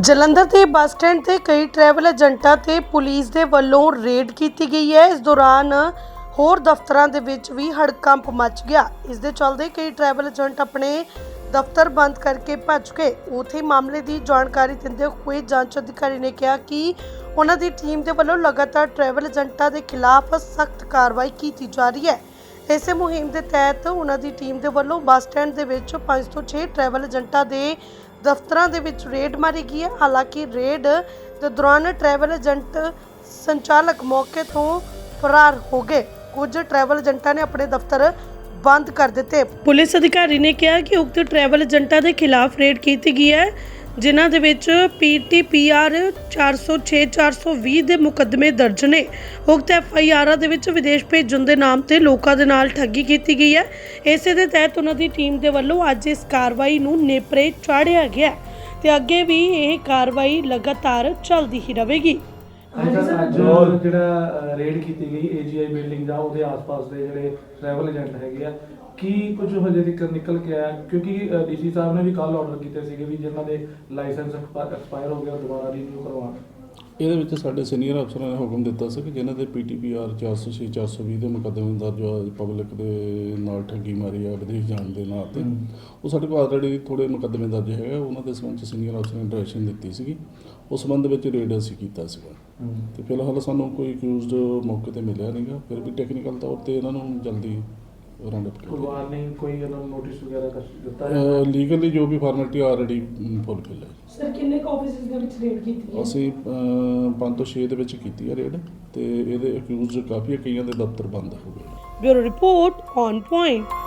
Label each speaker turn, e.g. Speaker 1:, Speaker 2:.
Speaker 1: ਜਲੰਧਰ ਦੇ bus stand ਤੇ ਕਈ ਟਰੈਵਲ ਏਜੰਟਾਂ ਤੇ ਪੁਲਿਸ ਦੇ ਵੱਲੋਂ ਰੇਡ ਕੀਤੀ ਗਈ ਹੈ। ਇਸ ਦੌਰਾਨ ਹੋਰ ਦਫ਼ਤਰਾਂ ਦੇ ਵਿੱਚ ਵੀ ਹੜਕੰਪ ਮਚ ਗਿਆ। ਇਸ ਦੇ ਚਲਦੇ ਕਈ ਟਰੈਵਲ ਏਜੰਟ ਆਪਣੇ ਦਫ਼ਤਰ ਬੰਦ ਕਰਕੇ ਭੱਜ ਗਏ। ਉਥੇ ਮਾਮਲੇ ਦੀ ਜਾਣਕਾਰੀ ਦਿੰਦੇ ਹੋਏ ਜਾਂਚ ਅਧਿਕਾਰੀ ਨੇ ਕਿਹਾ ਕਿ ਉਹਨਾਂ ਦੀ ਟੀਮ ਦੇ ਵੱਲੋਂ ਲਗਾਤਾਰ ਟਰੈਵਲ ਏਜੰਟਾਂ ਦੇ ਖਿਲਾਫ ਸਖਤ ਕਾਰਵਾਈ ਕੀਤੀ ਜਾ ਰਹੀ ਹੈ। ਇਸੇ ਮੁਹਿੰਮ ਦੇ ਤਹਿਤ ਉਹਨਾਂ ਦੀ ਟੀਮ ਦੇ ਵੱਲੋਂ ਬੱਸ ਸਟੈਂਡ ਦੇ ਵਿੱਚ 5 ਤੋਂ 6 ਟਰੈਵਲ ਏਜੰਟਾਂ ਦੇ ਦਫ਼ਤਰਾਂ ਦੇ ਵਿੱਚ ਰੇਡ ਮਾਰੀ ਗਈ ਹੈ। ਹਾਲਾਂਕਿ ਰੇਡ ਦੇ ਦੌਰਾਨ ਟਰੈਵਲ ਏਜੰਟ ਸੰਚਾਲਕ ਮੌਕੇ ਤੋਂ ਫਰਾਰ ਹੋ ਗਏ। ਕੁਝ ਟਰੈਵਲ ਏਜੰਟਾਂ ਨੇ ਆਪਣੇ ਦਫ਼ਤਰ ਬੰਦ ਕਰ ਦਿੱਤੇ। ਪੁਲਿਸ ਅਧਿਕਾਰੀ ਨੇ ਕਿਹਾ ਕਿ ਉਕਤ ਟਰੈਵਲ ਏਜੰਟਾਂ ਦੇ ਖਿਲਾਫ ਰੇਡ ਕੀਤੀ ਗਈ ਹੈ। ਜਿਨ੍ਹਾਂ ਦੇ ਵਿੱਚ ਪੀਟੀਪੀਆਰ 406-420 ਦੇ ਮੁਕੱਦਮੇ ਦਰਜ ਨੇ। ਉਕਤ ਐਫਆਈਆਰਾਂ ਦੇ ਵਿੱਚ ਵਿਦੇਸ਼ ਭੇਜਣ ਦੇ ਨਾਮ ਤੇ ਲੋਕਾਂ ਦੇ ਨਾਲ ਠੱਗੀ ਕੀਤੀ ਗਈ ਹੈ। ਇਸੇ ਦੇ ਤਹਿਤ ਉਹਨਾਂ ਦੀ ਟੀਮ ਦੇ ਵੱਲੋਂ ਅੱਜ ਇਸ ਕਾਰਵਾਈ ਨੂੰ ਨੇਪਰੇ ਚਾੜਿਆ ਗਿਆ ਹੈ ਤੇ ਅੱਗੇ ਵੀ ਇਹ ਕਾਰਵਾਈ ਲਗਾਤਾਰ ਚੱਲਦੀ ਹੀ ਰਹੇਗੀ।
Speaker 2: ਅੱਜ ਅੱਜ ਜਿਹੜਾ ਰੇਡ ਕੀਤੀ ਗਈ ਏਜੀਆਈ ਬਿਲਡਿੰਗ ਦਾ ਉਹਦੇ ਆਸ-ਪਾਸ ਦੇ ਜਿਹੜੇ ਟਰੈਵਲ ਏਜੰਟ ਹੈਗੇ ਆ ਕੀ ਕੁਝ ਹਜੇ ਤੱਕ ਨਿਕਲ ਕੇ ਆਇਆ? ਕਿਉਂਕਿ ਡੀਸੀ ਸਾਹਿਬ ਨੇ ਵੀ ਕੱਲ ਆਰਡਰ ਕੀਤੇ ਸੀਗੇ ਵੀ ਜਿਨ੍ਹਾਂ ਦੇ ਲਾਇਸੈਂਸ ਐਕਸਪਾਇਰ ਹੋ ਗਿਆ ਦੁਬਾਰਾ ਰੀਨਿਊ ਕਰਵਾਉਣ।
Speaker 3: ਇਹਦੇ ਵਿੱਚ ਸਾਡੇ ਸੀਨੀਅਰ ਅਫਸਰਾਂ ਨੇ ਹੁਕਮ ਦਿੱਤਾ ਸੀ ਕਿ ਜਿਨ੍ਹਾਂ ਦੇ ਪੀਟੀਪੀਆਰ 406 420 ਦੇ ਮੁਕੱਦਮੇ ਦਰਜ ਆ ਪਬਲਿਕ ਦੇ ਨਾਲ ਠੱਗੀ ਮਾਰੀ ਆ ਵਿਦੇਸ਼ ਜਾਣ ਦੇ ਨਾਂ ਤੇ ਉਹ ਸਾਡੇ ਕੋਲ ਆਲਰੇਡੀ ਥੋੜੇ ਮੁਕੱਦਮੇ ਦਰਜ ਹੈਗਾ ਉਹਨਾਂ ਦੇ ਸੰਬੰਧ ਸੀਨੀਅਰ ਅਫਸਰਾਂ ਨੇ ਡਾਇਰੈਕਸ਼ਨ ਦਿੱਤੀ ਸੀਗੀ। ਉਸ ਸੰਬੰਧ ਵਿੱਚ ਰੇਡ ਅਸੀਂ ਕੀਤਾ ਸੀਗਾ। ਤੇ ਫਿਲਹਾਲ ਸਾਨੂੰ ਕੋਈ ਅਕਿਊਜ਼ਡ ਮੌਕੇ ਤੇ ਮਿਲਿਆ ਨਹੀਂਗਾ ਫਿਰ ਵੀ ਟੈਕਨੀਕਲ ਤੌਰ ਤੇ ਇਹਨਾਂ ਨੂੰ ਜਲਦੀ ਰਾਉਂਡ ਅਪ
Speaker 2: ਕੋਈ
Speaker 3: ਕੀਤਾ
Speaker 2: ਵਾਰਨਿੰਗ ਕੋਈ ਇਹਨਾਂ ਨੂੰ ਨੋਟਿਸ ਵਗੈਰਾ ਕਰ ਦਿੱਤਾ ਹੈ
Speaker 3: ਲੀਗਲੀ ਜੋ ਵੀ ਫਾਰਮੈਲਿਟੀ ਆਲਰੇਡੀ ਫੁੱਲਫਿਲ ਹੈ।
Speaker 1: ਸਰ ਕਿੰਨੇ ਆਫਿਸਿਸ ਦੇ ਵਿੱਚ ਰੇਡ ਕੀਤੀ
Speaker 3: ਅਸੀਂ 5 ਤੋਂ 6 ਦੇ ਵਿੱਚ ਕੀਤੀ ਹੈ ਰੇਡ ਤੇ ਇਹਦੇ ਅਕਿਊਜ਼ਡ ਕਾਫੀ ਕਈਆਂ ਦੇ ਦਫ਼ਤਰ ਬੰਦ ਹੋ ਗਏ।
Speaker 1: Bureau report on point.